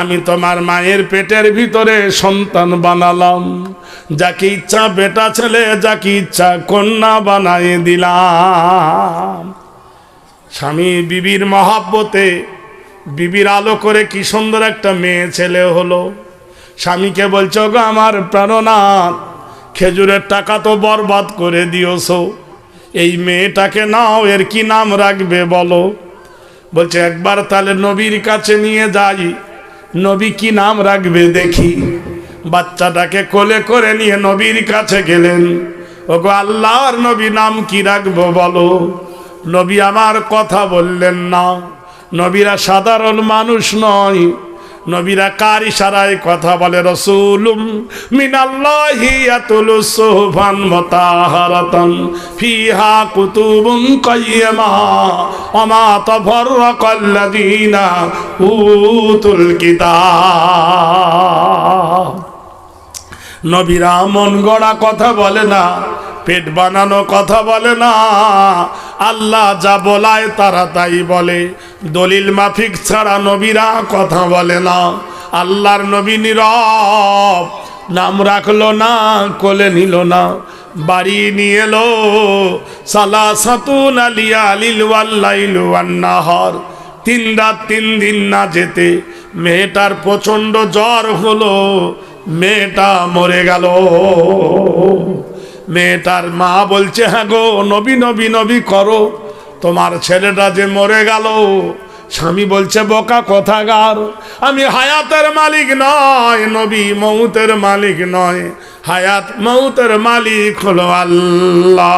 আমি তোমার মায়ের পেটের ভিতরে সন্তান বানালাম। যাকে ইচ্ছা বেটা ছেলে, যাকে ইচ্ছা কন্যা বানাই দিলাম। স্বামী বিবির মহাব্বতে বিবির আলো করে কি সুন্দর একটা মেয়ে ছেলে হলো। স্বামীকে বলছো, গো, আমার প্রাণনাথ, খেজুরের টাকা তো বরবাদ করে দিওছো এই মেয়েটাকে নাও, এর কি নাম রাখবে বলো? বলছে, একবার তাহলে নবীর কাছে নিয়ে যাই। নবী কি নাম রাখবে দেখি? বাচ্চাটাকে কোলে করে নিয়ে নবীর কাছে গেলেন। ওগো, আল্লাহর নবী নাম কি রাখব বলো? নবী আমার কথা বললেন না। নবীরা সাধারণ মানুষ নয়। নবীরা কার ইশারায় কথা বলে রসুলুম? মিনাল্লাহি ইয়াতুলু মুতাহারাতান ফিহা কুতুবুন কাইয়্যিমা ওমা তাফাররাকাল্লাযীনা উতুল কিতাব। নবীরা মন গড়া কথা বলে না। পেট বানানো কথা বলে না। আল্লাহ যা বলায় তারা তাই বলে। দলিল মাফিক ছাড়া নবীরা কথা বলে না। আল্লাহর নবী নীরব, নাম রাখল না, কোলে নিল না। বাড়ি নিয়ে এলো সালা সাতুন আলিয়া আলিল ওয়াল্লাইলু আন্নাহর তিন রাত তিন দিন না যেতে, মেয়েটার প্রচণ্ড জ্বর হলো, মেয়েটা মরে গেল। মেয়েটার মা বলছে হ্যাঁ গো, নবী নবী নবী করো। তোমার ছেলেটা যে মরে গেল, স্বামী বলছে, বোকা কথাগার আমি হায়াতের মালিক নয়, নবী মৌতের মালিক নয়। হায়াত মৌতের মালিক হলো আল্লাহ।